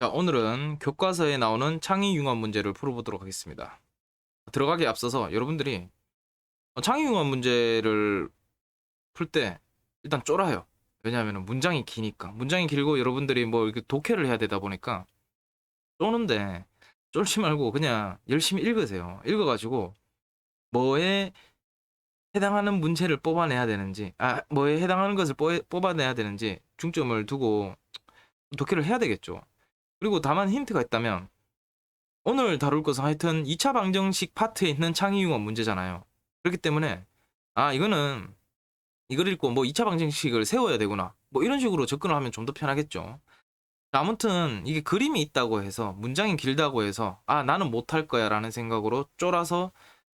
자, 오늘은 교과서에 나오는 창의융합 문제를 풀어보도록 하겠습니다. 들어가기에 앞서서 여러분들이 어, 창의융합 문제를 풀 때 일단 쫄아요. 왜냐하면 문장이 기니까. 문장이 길고 여러분들이 뭐 이렇게 독해를 해야 되다 보니까 쫄는데 쫄지 말고 그냥 열심히 읽으세요. 읽어가지고 뭐에 해당하는 문제를 뽑아내야 되는지, 아, 뭐에 해당하는 것을 뽑- 뽑아내야 되는지 중점을 두고 독해를 해야 되겠죠. 그리고 다만 힌트가 있다면 오늘 다룰 것은 하여튼 2차 방정식 파트에 있는 창의융합 문제잖아요. 그렇기 때문에 아 이거는 이걸 읽고 뭐 2차 방정식을 세워야 되구나 뭐 이런 식으로 접근을 하면 좀 더 편하겠죠. 자, 아무튼 이게 그림이 있다고 해서 문장이 길다고 해서 아 나는 못할 거야 라는 생각으로 쫄아서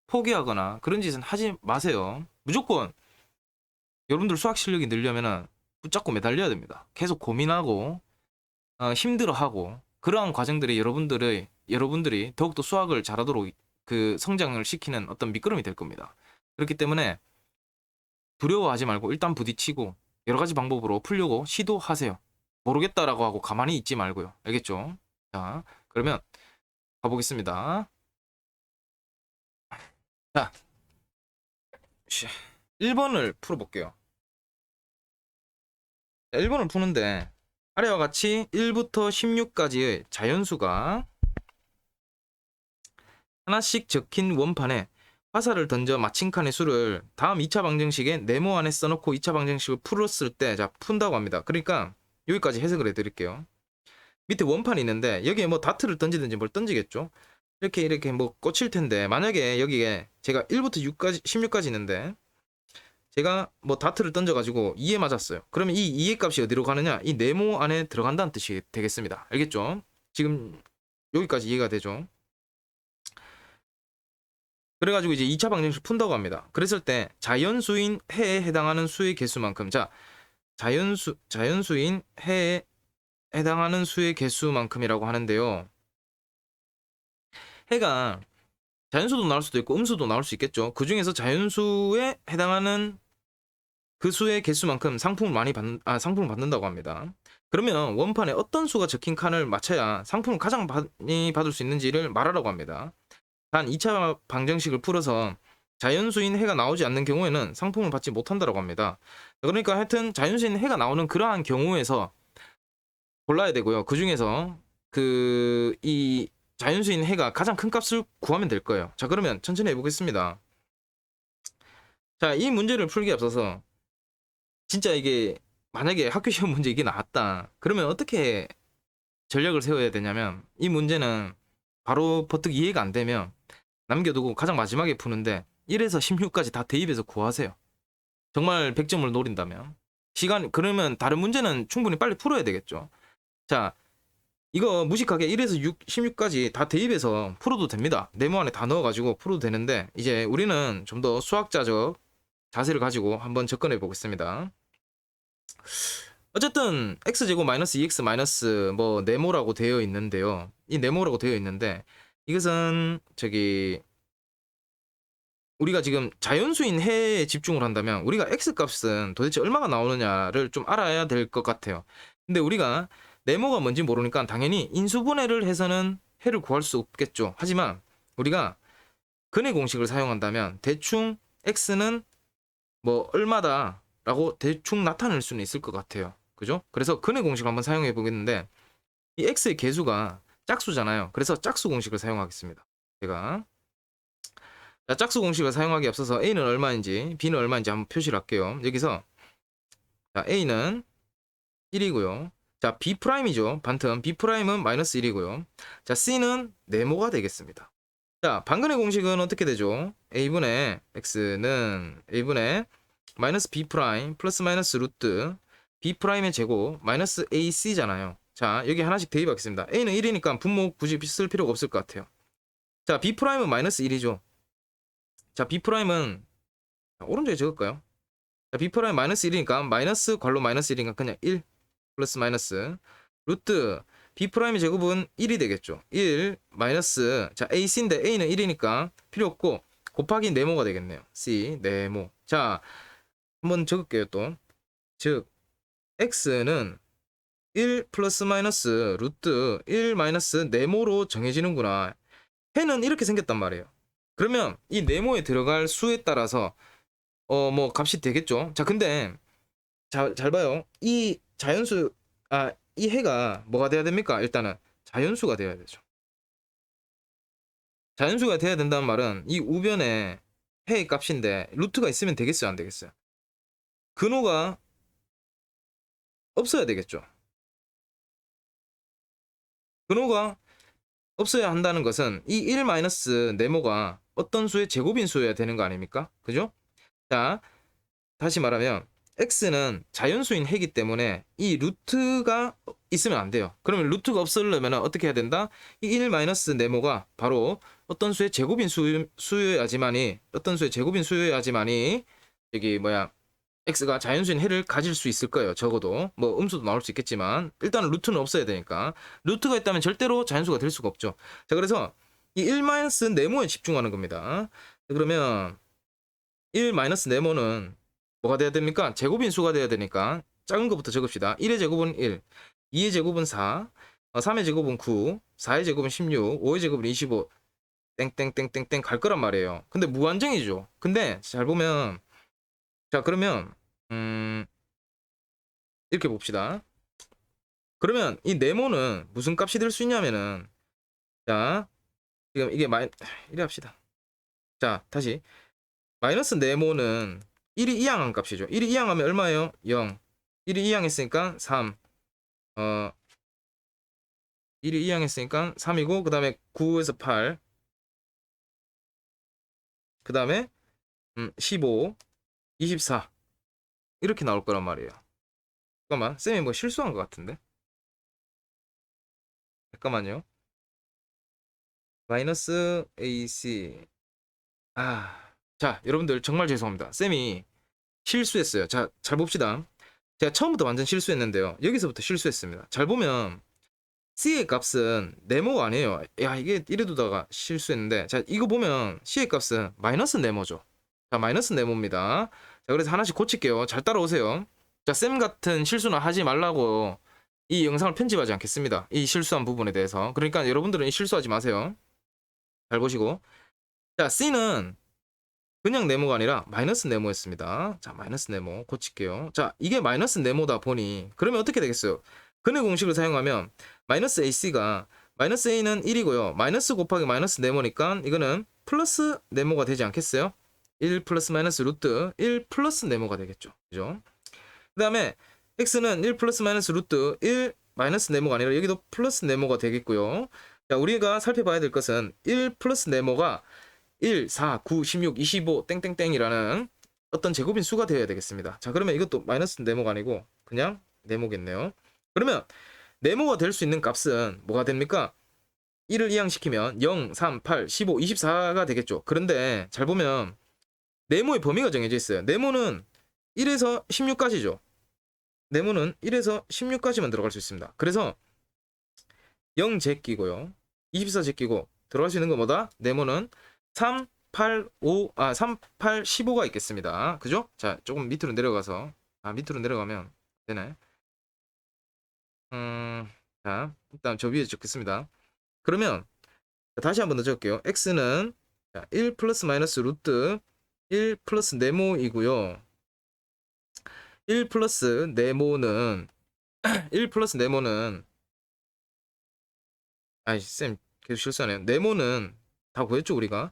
포기하거나 그런 짓은 하지 마세요. 무조건 여러분들 수학 실력이 늘려면은 붙잡고 매달려야 됩니다. 계속 고민하고 어, 힘들어하고 그러한 과정들이 여러분들의 여러분들이 더욱더 수학을 잘하도록 그 성장을 시키는 어떤 미끄럼이 될 겁니다. 그렇기 때문에 두려워하지 말고 일단 부딪히고 여러 가지 방법으로 풀려고 시도하세요. 모르겠다라고 하고 가만히 있지 말고요. 알겠죠? 자, 그러면 가보겠습니다. 자, 1번을 풀어볼게요. 1번을 푸는데 아래와 같이 1부터 16까지의 자연수가 하나씩 적힌 원판에 화살을 던져 마친 칸의 수를 다음 2차 방정식에 네모 안에 써놓고 2차 방정식을 풀었을 때 자 푼다고 합니다. 그러니까 여기까지 해석을 해드릴게요. 밑에 원판이 있는데 여기에 뭐 다트를 던지든지 뭘 던지겠죠. 이렇게 이렇게 뭐 꽂힐 텐데 만약에 여기에 제가 1부터 6까지 16까지 있는데 제가 뭐 다트를 던져가지고 2에 맞았어요. 그러면 이 2의 값이 어디로 가느냐? 이 네모 안에 들어간다는 뜻이 되겠습니다. 알겠죠? 지금 여기까지 이해가 되죠? 그래가지고 이제 2차 방정식 푼다고 합니다. 그랬을 때 자연수인 해에 해당하는 수의 개수만큼 자 자연수 자연수인 해에 해당하는 수의 개수만큼이라고 하는데요. 해가 자연수도 나올 수도 있고 음수도 나올 수 있겠죠. 그 중에서 자연수에 해당하는 그 수의 개수만큼 상품을 많이 받, 아, 상품을 받는다고 합니다. 그러면 원판에 어떤 수가 적힌 칸을 맞춰야 상품을 가장 많이 받을 수 있는지를 말하라고 합니다. 단 2차 방정식을 풀어서 자연수인 해가 나오지 않는 경우에는 상품을 받지 못한다고 합니다. 그러니까 하여튼 자연수인 해가 나오는 그러한 경우에서 골라야 되고요. 그 중에서 그 이 자연수인 해가 가장 큰 값을 구하면 될 거예요. 자 그러면 천천히 해보겠습니다. 자 이 문제를 풀기에 앞서서 진짜 이게 만약에 학교 시험 문제 이게 나왔다. 그러면 어떻게 전략을 세워야 되냐면 이 문제는 바로 버뜩 이해가 안 되면 남겨두고 가장 마지막에 푸는데 1에서 16까지 다 대입해서 구하세요. 정말 100점을 노린다면. 시간, 그러면 다른 문제는 충분히 빨리 풀어야 되겠죠. 자, 이거 무식하게 1에서 6, 16까지 다 대입해서 풀어도 됩니다. 네모 안에 다 넣어가지고 풀어도 되는데, 이제 우리는 좀 더 수학자적 자세를 가지고 한번 접근해 보겠습니다. 어쨌든 x제곱 마이너스 2x 마이너스 뭐 네모라고 되어 있는데요. 이 네모라고 되어 있는데 이것은 저기 우리가 지금 자연수인 해에 집중을 한다면 우리가 x 값은 도대체 얼마가 나오느냐를 좀 알아야 될 것 같아요. 근데 우리가 네모가 뭔지 모르니까 당연히 인수분해를 해서는 해를 구할 수 없겠죠. 하지만 우리가 근의 공식을 사용한다면 대충 x는 뭐 얼마다 라고 대충 나타낼 수는 있을 것 같아요. 그죠? 그래서 근의 공식을 한번 사용해 보겠는데 이 x의 개수가 짝수잖아요. 그래서 짝수 공식을 사용하겠습니다. 제가 자, 짝수 공식을 사용하기 앞서서 a는 얼마인지 b는 얼마인지 한번 표시를 할게요. 여기서 자, a는 1이고요. 자, b 프라임이죠. 반틈 b 프라임은 마이너스 1이고요. 자, c는 네모가 되겠습니다. 자, 방근의 공식은 어떻게 되죠? a분의 x는 a분의 마이너스 b 프라임 플러스 마이너스 루트 b 프라임의 제곱 마이너스 ac잖아요. 자, 여기 하나씩 대입하겠습니다. a는 1이니까 분모 굳이 쓸 필요가 없을 것 같아요. 자, b 프라임은 마이너스 1이죠. 자, b 프라임은 자, 오른쪽에 적을까요? 자, b 프라임 마이너스 1이니까 마이너스 괄호 마이너스 1이니까 그냥 1 플러스 마이너스 루트 b 프라임의 제곱은 1이 되겠죠. 1 마이너스 자 ac인데 a는 1이니까 필요 없고 곱하기 네모가 되겠네요. c 네모. 자 한번 적을게요 또. 즉 x는 1 플러스 마이너스 루트 1 마이너스 네모로 정해지는구나. 해는 이렇게 생겼단 말이에요. 그러면 이 네모에 들어갈 수에 따라서 어 뭐 값이 되겠죠. 자 근데 자, 잘 봐요. 이 자연수 아 이 해가 뭐가 돼야 됩니까? 일단은 자연수가 돼야 되죠. 자연수가 돼야 된다는 말은 이 우변에 해의 값인데 루트가 있으면 되겠어요, 안 되겠어요? 근호가 없어야 되겠죠. 근호가 없어야 한다는 것은 이 1 마이너스 네모가 어떤 수의 제곱인 수여야 되는 거 아닙니까? 그죠? 자, 다시 말하면 x는 자연수인 해기 때문에 이 루트가 있으면 안 돼요. 그러면 루트가 없으려면 어떻게 해야 된다? 이 1 마이너스 네모가 바로 어떤 수의 제곱인 수, 수여야지만이 어떤 수의 제곱인 수여야지만이 여기 뭐야 x가 자연수인 해를 가질 수 있을 거예요. 적어도 뭐 음수도 나올 수 있겠지만 일단은 루트는 없어야 되니까 루트가 있다면 절대로 자연수가 될 수가 없죠. 자 그래서 이 1 마이너스 네모에 집중하는 겁니다. 그러면 1 마이너스 네모는 뭐가 돼야 됩니까? 제곱인 수가 돼야 되니까 작은 것부터 적읍시다. 1의 제곱은 1, 2의 제곱은 4, 3의 제곱은 9, 4의 제곱은 16, 5의 제곱은 25, 땡땡땡땡땡 갈 거란 말이에요. 근데 무한정이죠. 근데 잘 보면 자 그러면 음 이렇게 봅시다. 그러면 이 네모는 무슨 값이 될 수 있냐면은 자 지금 이게 마이 이래 합시다. 자 다시 마이너스 네모는 1이 이항한 값이죠. 1이 이항하면 얼마예요? 0. 1이 이항했으니까 3. 어 1이 이항했으니까 3이고 그 다음에 9에서 8. 그 다음에 음, 15, 24 이렇게 나올 거란 말이에요. 잠깐만 쌤이 뭐 실수한 것 같은데? 잠깐만요. 마이너스 AC 아 자, 여러분들 정말 죄송합니다. 쌤이 실수했어요. 자, 잘 봅시다. 제가 처음부터 완전 실수했는데요. 여기서부터 실수했습니다. 잘 보면 C의 값은 네모가 아니에요. 야, 이게 이래두다가 실수했는데 자, 이거 보면 C의 값은 마이너스 네모죠. 자, 마이너스 네모입니다. 자, 그래서 하나씩 고칠게요. 잘 따라오세요. 자, 쌤 같은 실수는 하지 말라고 이 영상을 편집하지 않겠습니다. 이 실수한 부분에 대해서. 그러니까 여러분들은 실수하지 마세요. 잘 보시고. 자, C는 그냥 네모가 아니라 마이너스 네모였습니다. 자, 마이너스 네모 고칠게요. 자, 이게 마이너스 네모다 보니 그러면 어떻게 되겠어요? 근의 공식을 사용하면 마이너스 AC가 마이너스 A는 1이고요. 마이너스 곱하기 마이너스 네모니까 이거는 플러스 네모가 되지 않겠어요? 1 플러스 마이너스 루트 1 플러스 네모가 되겠죠. 그죠? 그 다음에 x는 1 플러스 마이너스 루트 1 마이너스 네모가 아니라 여기도 플러스 네모가 되겠고요. 자, 우리가 살펴봐야 될 것은 1 플러스 네모가 1, 4, 9, 16, 25 땡땡땡이라는 어떤 제곱인 수가 되어야 되겠습니다. 자, 그러면 이것도 마이너스 네모가 아니고 그냥 네모겠네요. 그러면 네모가 될 수 있는 값은 뭐가 됩니까? 1을 이항시키면 0, 3, 8, 15, 24가 되겠죠. 그런데 잘 보면 네모의 범위가 정해져 있어요. 네모는 1에서 16까지죠. 네모는 1에서 16까지만 들어갈 수 있습니다. 그래서 0 제끼고요. 24 제끼고 들어갈 수 있는 거 뭐다? 네모는 3, 8, 5, 아, 3, 8, 15가 있겠습니다. 그죠? 자, 조금 밑으로 내려가서, 아, 밑으로 내려가면 되네. 음, 자, 일단 저 위에 적겠습니다. 그러면, 다시 한 번 더 적을게요. x는 1 플러스 마이너스 루트 1 플러스 네모이고요. 1 플러스 네모는, 1 플러스 네모는, 아이, 쌤, 계속 실수하네요. 네모는 다 구했죠, 우리가?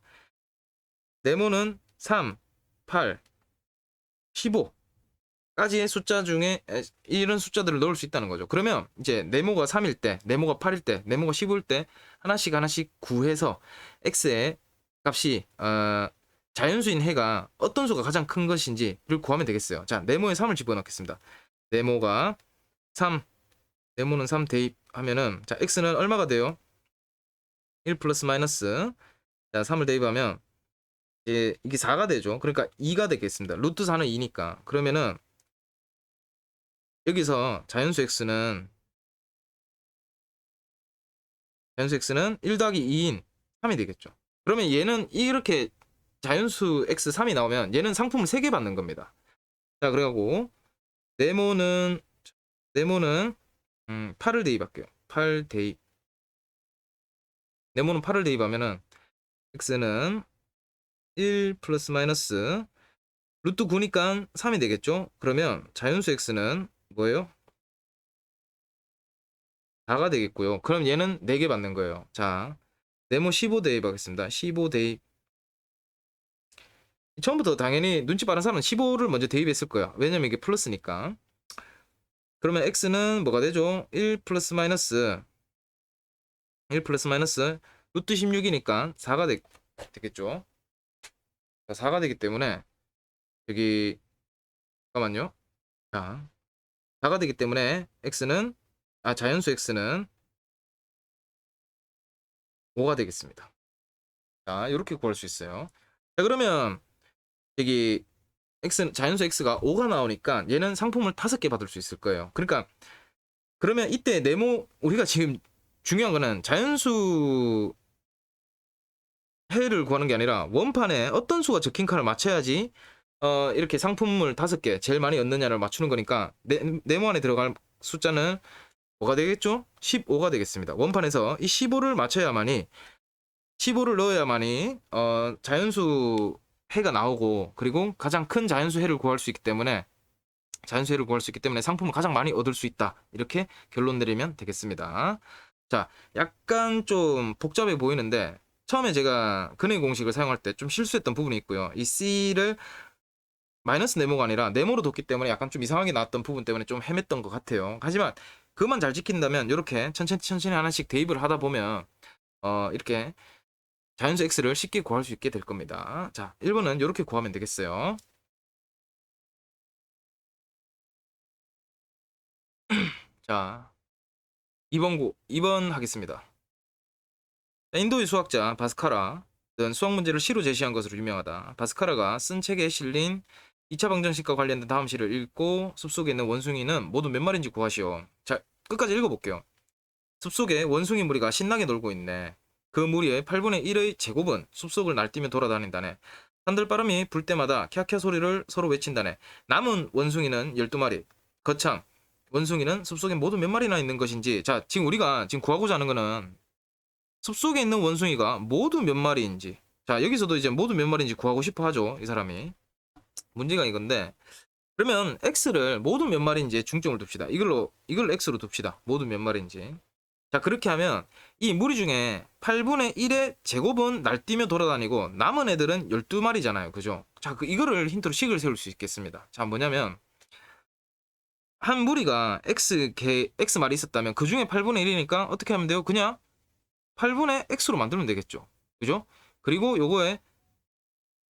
네모는 3, 8, 15까지의 숫자 중에 이런 숫자들을 넣을 수 있다는 거죠. 그러면 이제 네모가 3일 때, 네모가 8일 때, 네모가 15일 때 하나씩 하나씩 구해서 x의 값이 어, 자연수인 해가 어떤 수가 가장 큰 것인지를 구하면 되겠어요. 자, 네모에 3을 집어넣겠습니다. 네모가 3, 네모는 3 대입하면은 자, x는 얼마가 돼요? 1 플러스 마이너스 자, 3을 대입하면 이제 이게 4가 되죠. 그러니까 2가 되겠습니다. 루트 4는 2니까. 그러면은 여기서 자연수 x는 자연수 x는 1 더하기 2인 3이 되겠죠. 그러면 얘는 이렇게 자연수 x 3이 나오면 얘는 상품을 3개 받는 겁니다. 자, 그래가고 네모는 네모는 음, 8을 대입할게요. 8 대입. 네모는 8을 대입하면은 x는 1 플러스 마이너스 루트 9니까 3이 되겠죠? 그러면 자연수 x는 뭐예요? 4가 되겠고요. 그럼 얘는 4개 받는 거예요. 자, 네모 15 대입하겠습니다. 15 대입. 처음부터 당연히 눈치 빠른 사람은 15를 먼저 대입했을 거야. 왜냐면 이게 플러스니까. 그러면 x는 뭐가 되죠? 1 플러스 마이너스 1 플러스 마이너스 루트 16이니까 4가 되, 되겠죠? 자, 4가 되기 때문에 여기 잠깐만요. 자, 4가 되기 때문에 x는 아 자연수 x는 5가 되겠습니다. 자, 이렇게 구할 수 있어요. 자, 그러면 여기 x 자연수 x가 5가 나오니까 얘는 상품을 5개 받을 수 있을 거예요. 그러니까 그러면 이때 네모 우리가 지금 중요한 거는 자연수 해를 구하는 게 아니라 원판에 어떤 수가 적힌 칸을 맞춰야지 어 이렇게 상품을 다섯 개 제일 많이 얻느냐를 맞추는 거니까 네, 네모 안에 들어갈 숫자는 뭐가 되겠죠? 15가 되겠습니다. 원판에서 이 15를 맞춰야만이 15를 넣어야만이 어 자연수 해가 나오고 그리고 가장 큰 자연수 해를 구할 수 있기 때문에 자연수 해를 구할 수 있기 때문에 상품을 가장 많이 얻을 수 있다. 이렇게 결론 내리면 되겠습니다. 자, 약간 좀 복잡해 보이는데 처음에 제가 근의 공식을 사용할 때 좀 실수했던 부분이 있고요. 이 C를 마이너스 네모가 아니라 네모로 뒀기 때문에 약간 좀 이상하게 나왔던 부분 때문에 좀 헤맸던 것 같아요. 하지만 그만 잘 지킨다면 이렇게 천천히 천천히 하나씩 대입을 하다 보면 어 이렇게 자연수 x를 쉽게 구할 수 있게 될 겁니다. 자, 1번은 이렇게 구하면 되겠어요. 자, 2번 고 2번 하겠습니다. 자, 인도의 수학자 바스카라 는 수학 문제를 시로 제시한 것으로 유명하다. 바스카라가 쓴 책에 실린 2차 방정식과 관련된 다음 시를 읽고 숲속에 있는 원숭이는 모두 몇 마리인지 구하시오. 자, 끝까지 읽어볼게요. 숲속에 원숭이 무리가 신나게 놀고 있네. 그 무리의 8분의 1의 제곱은 숲속을 날뛰며 돌아다닌다네. 산들바람이 불 때마다 캬캬 소리를 서로 외친다네. 남은 원숭이는 12마리. 거창. 원숭이는 숲속에 모두 몇 마리나 있는 것인지. 자, 지금 우리가 지금 구하고자 하는 거는 숲속에 있는 원숭이가 모두 몇 마리인지. 자, 여기서도 이제 모두 몇 마리인지 구하고 싶어 하죠. 이 사람이. 문제가 이건데. 그러면 x를 모두 몇 마리인지에 중점을 둡시다. 이걸로 이걸 x로 둡시다. 모두 몇 마리인지. 자, 그렇게 하면 이 무리 중에 8분의 1의 제곱은 날뛰며 돌아다니고 남은 애들은 12마리잖아요. 그죠? 자, 그 이거를 힌트로 식을 세울 수 있겠습니다. 자, 뭐냐면 한 무리가 x 개 x 말이 있었다면 그 중에 8분의 1이니까 어떻게 하면 돼요? 그냥 8분의 x로 만들면 되겠죠. 그죠? 그리고 요거에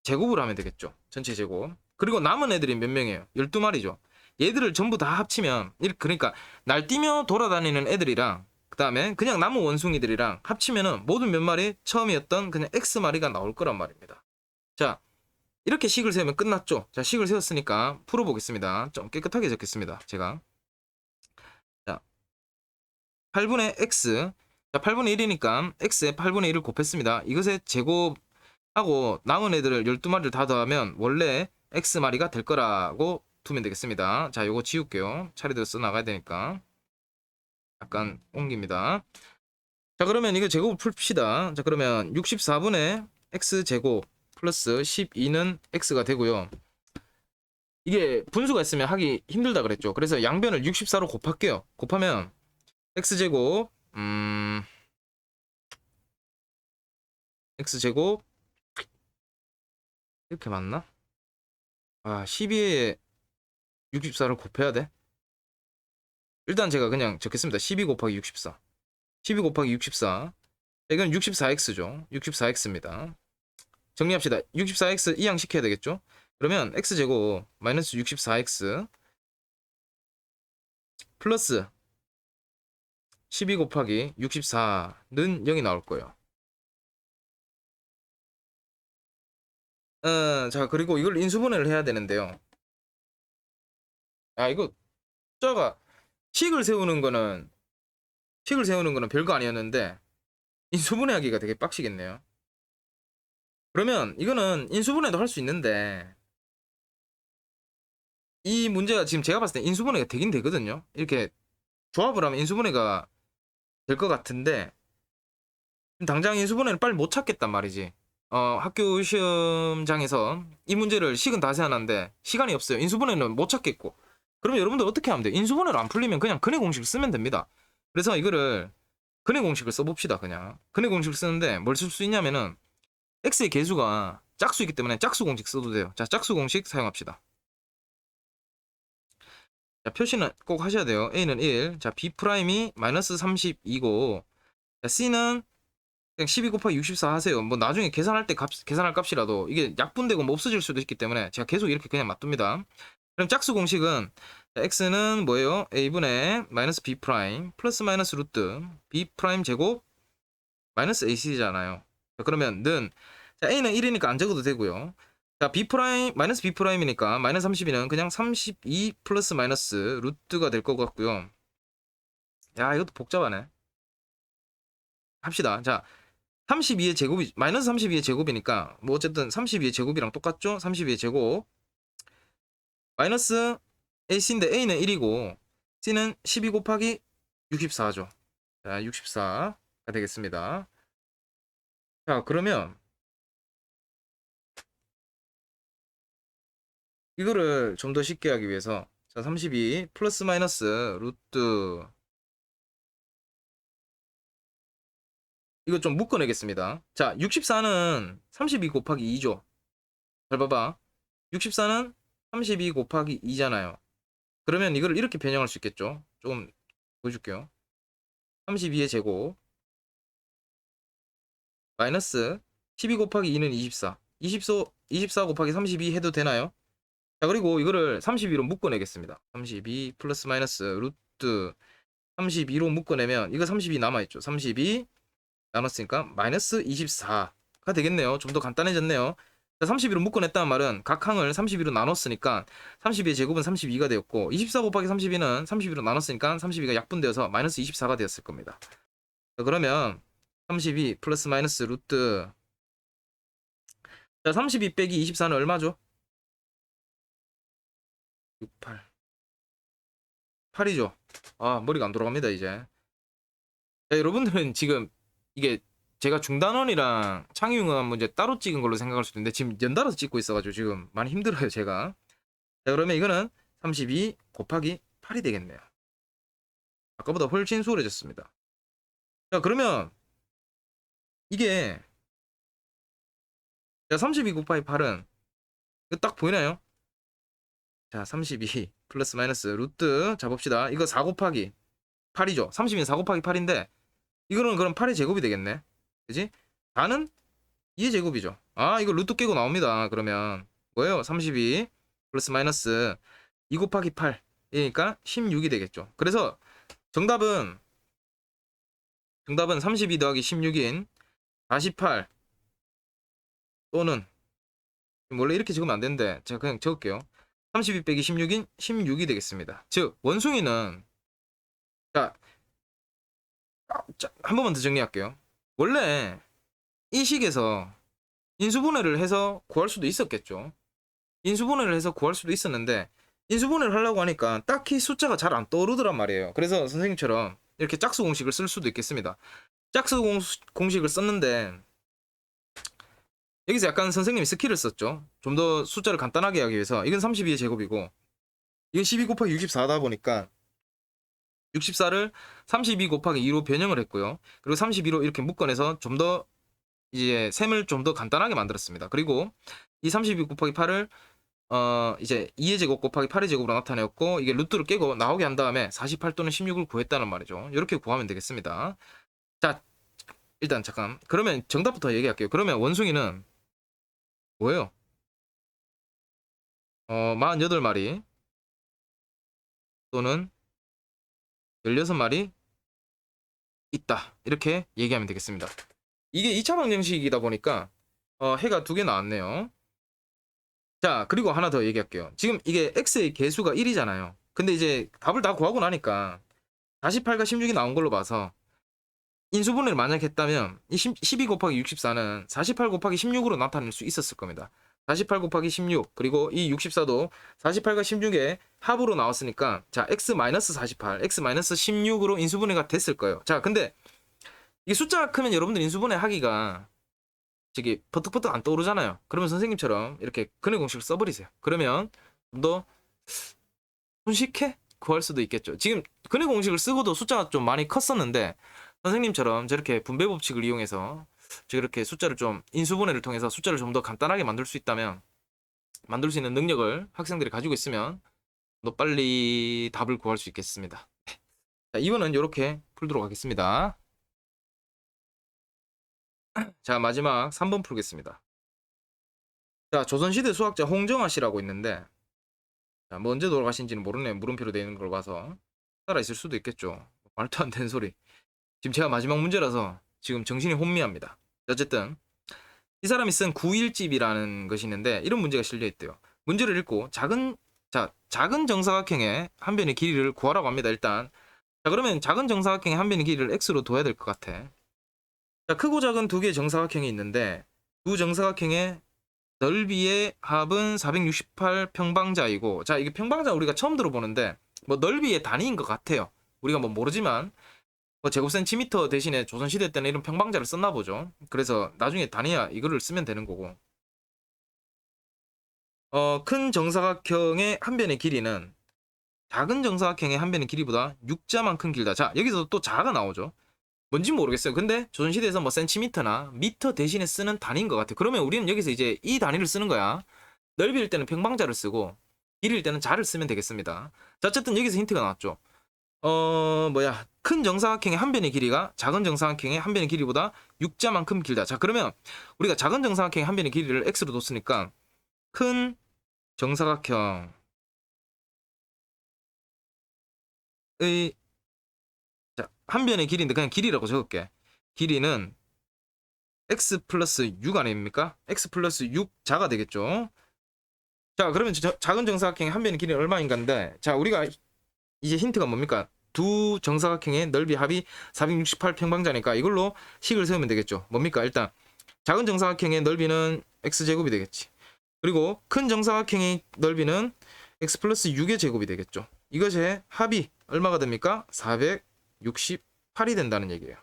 제곱을 하면 되겠죠. 전체 제곱. 그리고 남은 애들이 몇 명이에요? 12마리죠. 얘들을 전부 다 합치면 일- 그러니까 날뛰며 돌아다니는 애들이랑 그 다음에 그냥 남은 원숭이들이랑 합치면은 모두 몇 마리 처음이었던 그냥 x 마리가 나올 거란 말입니다. 자, 이렇게 식을 세우면 끝났죠. 자, 식을 세웠으니까 풀어 보겠습니다. 좀 깨끗하게 적겠습니다. 제가. 자. 8분의 x. 자, 8분의 1이니까 x에 8분의 1을 곱했습니다. 이것의 제곱하고 남은 애들을 12마리를 다 더하면 원래 x 마리가 될 거라고 두면 되겠습니다. 자, 요거 지울게요. 차례대로 써 나가야 되니까. 약간 옮깁니다. 자, 그러면 이거 제곱을 풀읍시다. 자, 그러면 64분의 x 제곱 플러스 12는 x가 되고요. 이게 분수가 있으면 하기 힘들다 그랬죠. 그래서 양변을 64로 곱할게요. 곱하면 x 제곱 음 x 제곱 이렇게 맞나? 아, 12에 64를 곱해야 돼? 일단 제가 그냥 적겠습니다. 12 곱하기 64. 12 곱하기 64. 이건 64x죠. 64x입니다. 정리합시다. 64x 이항 시켜야 되겠죠? 그러면 x제곱 마이너스 64x 플러스 12 곱하기 64는 0이 나올 거예요. 어, 자, 그리고 이걸 인수분해를 해야 되는데요. 아, 이거 숫자가 식을 세우는 거는 식을 세우는 거는 별거 아니었는데 인수분해하기가 되게 빡시겠네요. 그러면 이거는 인수분해도 할 수 있는데 이 문제가 지금 제가 봤을 때 인수분해가 되긴 되거든요. 이렇게 조합을 하면 인수분해가 될 것 같은데 당장 인수분해를 빨리 못 찾겠단 말이지. 어, 학교 시험장에서 이 문제를 식은 다시 하는데 시간이 없어요. 인수분해는 못 찾겠고. 그러면 여러분들 어떻게 하면 돼요? 인수분해로 안 풀리면 그냥 근해 공식을 쓰면 됩니다. 그래서 이거를 근해 공식을 써봅시다. 그냥 근해 공식을 쓰는데 뭘 쓸 수 있냐면은 x의 개수가 짝수이기 때문에 짝수 공식 써도 돼요. 자, 짝수 공식 사용합시다. 자, 표시는 꼭 하셔야 돼요. a는 1, 자 b 프라임이 마이너스 32고, 자, c는 그냥 12 곱하기 64 하세요. 뭐 나중에 계산할 때 값, 계산할 값이라도 이게 약분되고 뭐 없어질 수도 있기 때문에 제가 계속 이렇게 그냥 놔둡니다. 그럼 짝수 공식은 자, x는 뭐예요? a분의 마이너스 b 프라임 플러스 마이너스 루트 b 프라임 제곱 마이너스 ac잖아요. 자, 그러면 는 자, a는 1이니까 안 적어도 되고요. 자, b 프라임 마이너스 b 프라임이니까 마이너스 32는 그냥 32 플러스 마이너스 루트가 될 것 같고요. 야, 이것도 복잡하네. 합시다. 자, 32의 제곱이 마이너스 32의 제곱이니까 뭐 어쨌든 32의 제곱이랑 똑같죠? 32의 제곱 마이너스 ac인데 a는 1이고 c는 12 곱하기 64죠. 자, 64가 되겠습니다. 자, 그러면 이거를 좀 더 쉽게 하기 위해서 자, 32 플러스 마이너스 루트 이거 좀 묶어내겠습니다. 자, 64는 32 곱하기 2죠. 잘 봐봐. 64는 32 곱하기 2잖아요. 그러면 이걸 이렇게 변형할 수 있겠죠. 조금 보여줄게요. 32의 제곱 마이너스 12 곱하기 2는 24. 24, 24 곱하기 32 해도 되나요? 자, 그리고 이거를 32로 묶어내겠습니다. 32 플러스 마이너스 루트 32로 묶어내면 이거 32 남아있죠. 32 나눴으니까 마이너스 24가 되겠네요. 좀 더 간단해졌네요. 자, 32로 묶어냈다는 말은 각 항을 32로 나눴으니까 32의 제곱은 32가 되었고 24 곱하기 32는 32로 나눴으니까 32가 약분되어서 마이너스 24가 되었을 겁니다. 자, 그러면 32 플러스 마이너스 루트 자, 32 빼기 24는 얼마죠? 68 8이죠. 아, 머리가 안 돌아갑니다, 이제. 자, 여러분들은 지금 이게 제가 중단원이랑 창의융합 문제 따로 찍은 걸로 생각할 수도 있는데 지금 연달아서 찍고 있어가지고 지금 많이 힘들어요 제가 자 그러면 이거는 32 곱하기 8이 되겠네요 아까보다 훨씬 수월해졌습니다 자 그러면 이게 자, 32 곱하기 8은 이거 딱 보이나요? 자, 32 플러스 마이너스 루트 잡읍시다. 이거 4 곱하기 8이죠. 32는 4 곱하기 8인데 이거는 그럼 8의 제곱이 되겠네. 그지? 4는 2의 제곱이죠. 아, 이거 루트 깨고 나옵니다. 그러면 뭐예요? 32 플러스 마이너스 2 곱하기 8. 이니까 16이 되겠죠. 그래서 정답은 정답은 32 더하기 16인 48 또는 원래 이렇게 적으면 안 되는데 제가 그냥 적을게요. 32 빼기 16인 16이 되겠습니다. 즉 원숭이는 자, 아, 자, 한 번만 더 정리할게요. 원래 이 식에서 인수분해를 해서 구할 수도 있었겠죠. 인수분해를 해서 구할 수도 있었는데 인수분해를 하려고 하니까 딱히 숫자가 잘 안 떠오르더란 말이에요. 그래서 선생님처럼 이렇게 짝수 공식을 쓸 수도 있겠습니다. 짝수 공, 공식을 썼는데 여기서 약간 선생님이 스킬을 썼죠. 좀 더 숫자를 간단하게 하기 위해서 이건 32의 제곱이고 이건 12 곱하기 64다 보니까 64를 32 곱하기 2로 변형을 했고요. 그리고 32로 이렇게 묶어내서 좀 더 이제 셈을 좀 더 간단하게 만들었습니다. 그리고 이 32 곱하기 8을 어 이제 2의 제곱 곱하기 8의 제곱으로 나타내었고 이게 루트를 깨고 나오게 한 다음에 48 또는 16을 구했다는 말이죠. 이렇게 구하면 되겠습니다. 자 일단 잠깐 그러면 정답부터 얘기할게요. 그러면 원숭이는 뭐예요? 어 48마리 또는 16마리 있다. 이렇게 얘기하면 되겠습니다. 이게 2차 방정식이다 보니까 어, 해가 두 개 나왔네요. 자, 그리고 하나 더 얘기할게요. 지금 이게 x의 개수가 1이잖아요. 근데 이제 답을 다 구하고 나니까 48과 16이 나온 걸로 봐서 인수분해를 만약 했다면 이 12 곱하기 64는 48 곱하기 16으로 나타낼 수 있었을 겁니다. 48 곱하기 16 그리고 이 64도 48과 16의 합으로 나왔으니까 자 x 마이너스 48 x 마이너스 16으로 인수분해가 됐을 거예요. 자 근데 이게 숫자가 크면 여러분들 인수분해 하기가 저기 버뜩버뜩 안 떠오르잖아요. 그러면 선생님처럼 이렇게 근해 공식을 써버리세요. 그러면 좀 더 손쉽게 구할 수도 있겠죠. 지금 근해 공식을 쓰고도 숫자가 좀 많이 컸었는데 선생님처럼 저렇게 분배 법칙을 이용해서 저렇게 숫자를 좀 인수분해를 통해서 숫자를 좀 더 간단하게 만들 수 있다면 만들 수 있는 능력을 학생들이 가지고 있으면 더 빨리 답을 구할 수 있겠습니다. 자, 이번은 이렇게 풀도록 하겠습니다. 자, 마지막 3번 풀겠습니다. 자, 조선시대 수학자 홍정아 씨라고 있는데 자, 뭐 언제 돌아가신지는 모르네. 물음표로 되어 있는 걸 봐서 살아 있을 수도 있겠죠. 말도 안 되는 소리. 지금 제가 마지막 문제라서 지금 정신이 혼미합니다. 어쨌든 이 사람이 쓴 9일집이라는 것이 있는데 이런 문제가 실려 있대요. 문제를 읽고 작은 자 작은 정사각형의 한 변의 길이를 구하라고 합니다. 일단 자 그러면 작은 정사각형의 한 변의 길이를 x로 둬야 될 것 같아. 자 크고 작은 두 개의 정사각형이 있는데 두 정사각형의 넓이의 합은 468 평방자이고 자 이게 평방자 우리가 처음 들어보는데 뭐 넓이의 단위인 것 같아요. 우리가 뭐 모르지만 뭐 제곱 센티미터 대신에 조선시대 때는 이런 평방자를 썼나 보죠. 그래서 나중에 단위야 이거를 쓰면 되는 거고. 어, 큰 정사각형의 한 변의 길이는 작은 정사각형의 한 변의 길이보다 6자만큼 길다. 자, 여기서 또 자가 나오죠. 뭔지 모르겠어요. 근데 조선시대에서 뭐 센티미터나 미터 대신에 쓰는 단위인 것 같아요. 그러면 우리는 여기서 이제 이 단위를 쓰는 거야. 넓이일 때는 평방자를 쓰고 길이일 때는 자를 쓰면 되겠습니다. 자, 어쨌든 여기서 힌트가 나왔죠. 어 뭐야 큰 정사각형의 한 변의 길이가 작은 정사각형의 한 변의 길이보다 6자만큼 길다. 자 그러면 우리가 작은 정사각형의 한 변의 길이를 x로 뒀으니까 큰 정사각형의 자, 한 변의 길이인데 그냥 길이라고 적을게. 길이는 x 플러스 6 아닙니까? x 플러스 6 자가 되겠죠. 자 그러면 저- 작은 정사각형의 한 변의 길이는 얼마인가인데 자 우리가 이제 힌트가 뭡니까? 두 정사각형의 넓이 합이 468 평방자니까 이걸로 식을 세우면 되겠죠. 뭡니까? 일단 작은 정사각형의 넓이는 x 제곱이 되겠지. 그리고 큰 정사각형의 넓이는 x 플러스 6의 제곱이 되겠죠. 이것의 합이 얼마가 됩니까? 468이 된다는 얘기예요.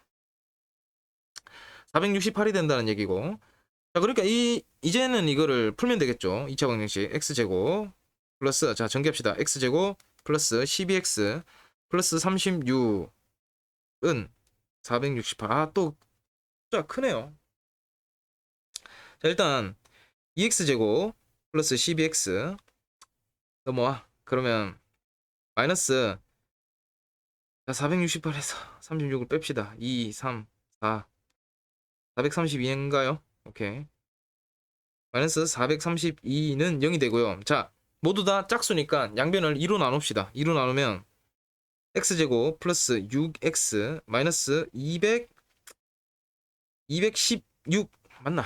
468이 된다는 얘기고. 자, 그러니까 이 이제는 이거를 풀면 되겠죠. 2차 방정식 x 제곱 플러스 자, 전개합시다. x 제곱 플러스 12x 플러스 36은 468. 아, 또 숫자 크네요. 자, 일단 2x제곱 플러스 12x 넘어와. 그러면 마이너스 자, 468에서 36을 뺍시다. 2, 3, 4 432인가요? 오케이. 마이너스 432는 0이 되고요. 자, 모두 다 짝수니까 양변을 2로 나눕시다. 2로 나누면 x제곱 플러스 6x 마이너스 200 216 맞나?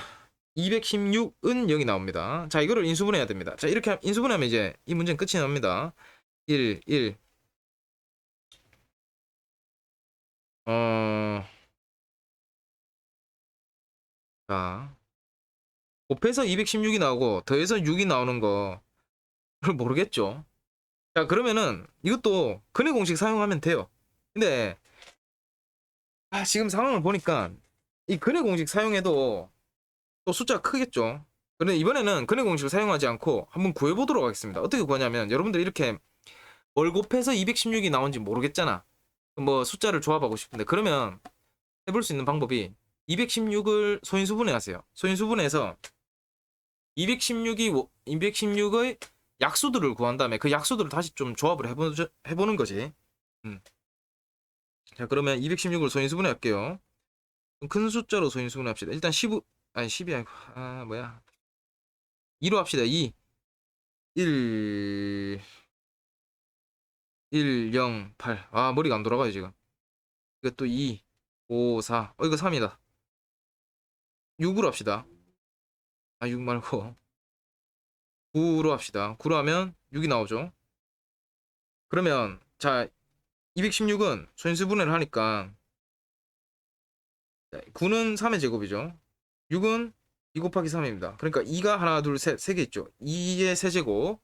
216은 여기 나옵니다. 자, 이거를 인수분해해야 됩니다. 자, 이렇게 하- 인수분해하면 이제 이 문제는 끝이 납니다. 1 1 어... 자, 곱해서 216이 나오고 더해서 6이 나오는 거 모르겠죠. 자, 그러면은 이것도 근해 공식 사용하면 돼요. 근데 아, 지금 상황을 보니까 이 근해 공식 사용해도 또 숫자가 크겠죠. 그런데 이번에는 근해 공식을 사용하지 않고 한번 구해 보도록 하겠습니다. 어떻게 구하냐면 여러분들 이렇게 뭘 곱해서 216이 나온지 모르겠잖아. 뭐 숫자를 조합하고 싶은데 그러면 해볼 수 있는 방법이 216을 소인수분해 하세요. 소인수분해서 216이 216의 약수들을 구한 다음에 그 약수들을 다시 좀 조합을 해보, 해보는 거지. 음. 자 그러면 216을 소인수분해 할게요. 큰 숫자로 소인수분해 합시다. 일단 15 아니 10이 아니고 아 뭐야 2로 합시다. 2 1 1 0 8 아 머리가 안 돌아가요 지금. 이것도 2 5 4 어 이거 3이다. 6으로 합시다. 아 6 말고 9로 합시다. 9로 하면 6이 나오죠. 그러면 자 216은 소인수분해를 하니까 9는 3의 제곱이죠. 6은 2 곱하기 3입니다. 그러니까 2가 하나, 둘, 셋, 세 개 있죠. 2의 세제곱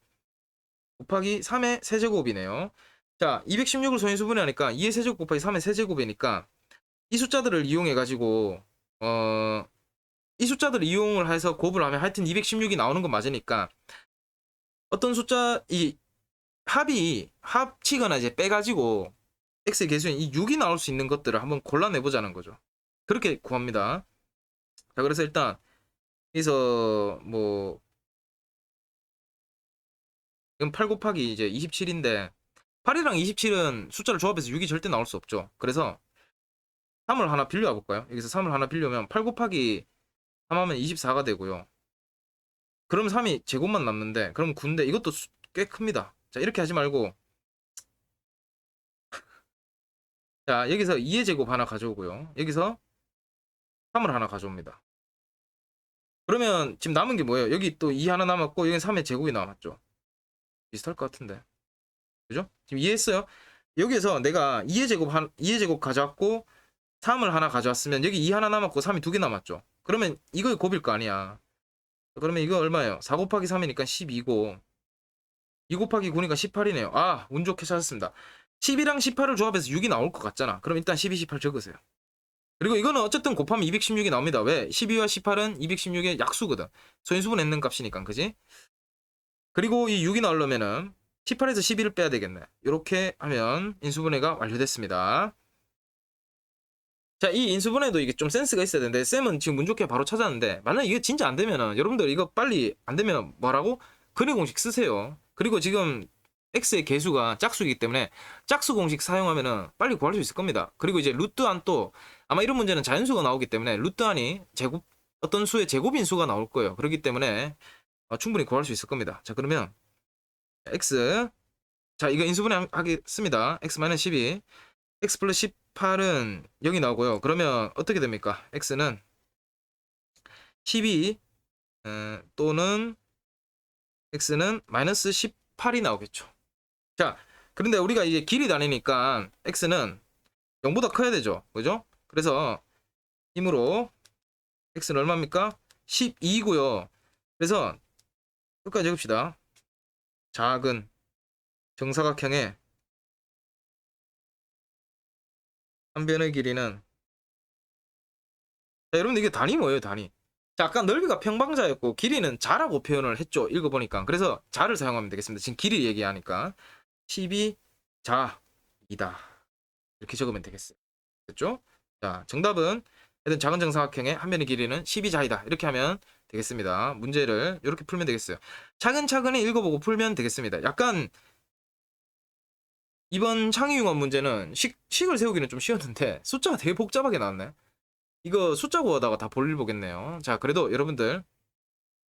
곱하기 3의 세제곱이네요. 자, 216을 소인수분해 하니까 2의 세제곱 곱하기 3의 세제곱이니까 이 숫자들을 이용해 가지고 어, 이 숫자들을 이용을 해서 곱을 하면 하여튼 216이 나오는 건 맞으니까 어떤 숫자 이 합이 합치거나 이제 빼가지고 x의 개수인 이 6이 나올 수 있는 것들을 한번 골라내 보자는 거죠. 그렇게 구합니다. 자, 그래서 일단 여기서 뭐 이건 8 곱하기 이제 27인데 8이랑 27은 숫자를 조합해서 6이 절대 나올 수 없죠. 그래서 3을 하나 빌려 볼까요? 여기서 3을 하나 빌려면 8 곱하기 3 하면 24가 되고요. 그럼 3이 제곱만 남는데 그럼 9인데 이것도 수- 꽤 큽니다. 자, 이렇게 하지 말고 자, 여기서 2의 제곱 하나 가져오고요. 여기서 3을 하나 가져옵니다. 그러면 지금 남은 게 뭐예요? 여기 또 2 하나 남았고 여기 3의 제곱이 남았죠. 비슷할 것 같은데. 그죠? 지금 이해했어요? 여기에서 내가 2의 제곱 한 2의 제곱 가져왔고 3을 하나 가져왔으면 여기 2 하나 남았고 3이 두 개 남았죠. 그러면 이거 곱일 거 아니야. 그러면 이거 얼마예요? 4 곱하기 3이니까 12고 2 곱하기 9니까 18이네요. 아, 운 좋게 찾았습니다. 10이랑 18을 조합해서 6이 나올 것 같잖아. 그럼 일단 12, 18 적으세요. 그리고 이거는 어쨌든 곱하면 216이 나옵니다. 왜? 12와 18은 216의 약수거든. 소인수분 했는 값이니까, 그지? 그리고 이 6이 나오려면은 18에서 12를 빼야 되겠네. 이렇게 하면 인수분해가 완료됐습니다. 자, 이 인수분해도 이게 좀 센스가 있어야 되는데, 쌤은 지금 운 좋게 바로 찾았는데, 만약 이게 진짜 안 되면은, 여러분들 이거 빨리 안 되면 뭐라고? 근해 공식 쓰세요. 그리고 지금 x의 개수가 짝수이기 때문에 짝수 공식 사용하면은 빨리 구할 수 있을 겁니다. 그리고 이제 루트 안또 아마 이런 문제는 자연수가 나오기 때문에 루트 안이 제곱 어떤 수의 제곱인 수가 나올 거예요. 그렇기 때문에 어, 충분히 구할 수 있을 겁니다. 자 그러면 x 자 이거 인수분해 하겠습니다. x 12 x 플러스 18은 여기 나오고요. 그러면 어떻게 됩니까? x는 12 어, 또는 x는 마이너스 18이 나오겠죠. 자, 그런데 우리가 이제 길이 다니니까 x는 0보다 커야 되죠. 그죠? 그래서 힘으로 x는 얼마입니까? 12고요. 그래서 끝까지 적읍시다. 작은 정사각형의 한 변의 길이는 자, 여러분 이게 단위 뭐예요, 단위? 자, 아까 넓이가 평방자였고 길이는 자라고 표현을 했죠. 읽어보니까. 그래서 자를 사용하면 되겠습니다. 지금 길이 얘기하니까 12 자이다. 이렇게 적으면 되겠어요. 됐죠? 자, 정답은 하여튼 작은 정사각형의 한 변의 길이는 12자이다. 이렇게 하면 되겠습니다. 문제를 이렇게 풀면 되겠어요. 차근차근히 읽어보고 풀면 되겠습니다. 약간 이번 창의융합 문제는 식, 식을 세우기는 좀 쉬웠는데 숫자가 되게 복잡하게 나왔네. 이거 숫자 구하다가 다 볼일 보겠네요. 자, 그래도 여러분들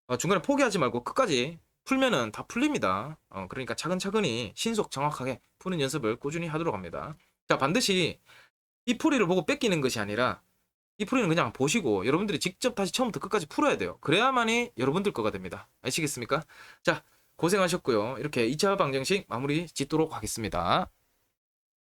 어, 중간에 포기하지 말고 끝까지 풀면은 다 풀립니다. 어, 그러니까 차근차근히 신속 정확하게 푸는 연습을 꾸준히 하도록 합니다. 자, 반드시 이 풀이를 보고 뺏기는 것이 아니라 이 풀이는 그냥 보시고 여러분들이 직접 다시 처음부터 끝까지 풀어야 돼요. 그래야만이 여러분들 거가 됩니다. 아시겠습니까? 자, 고생하셨고요. 이렇게 2차 방정식 마무리 짓도록 하겠습니다.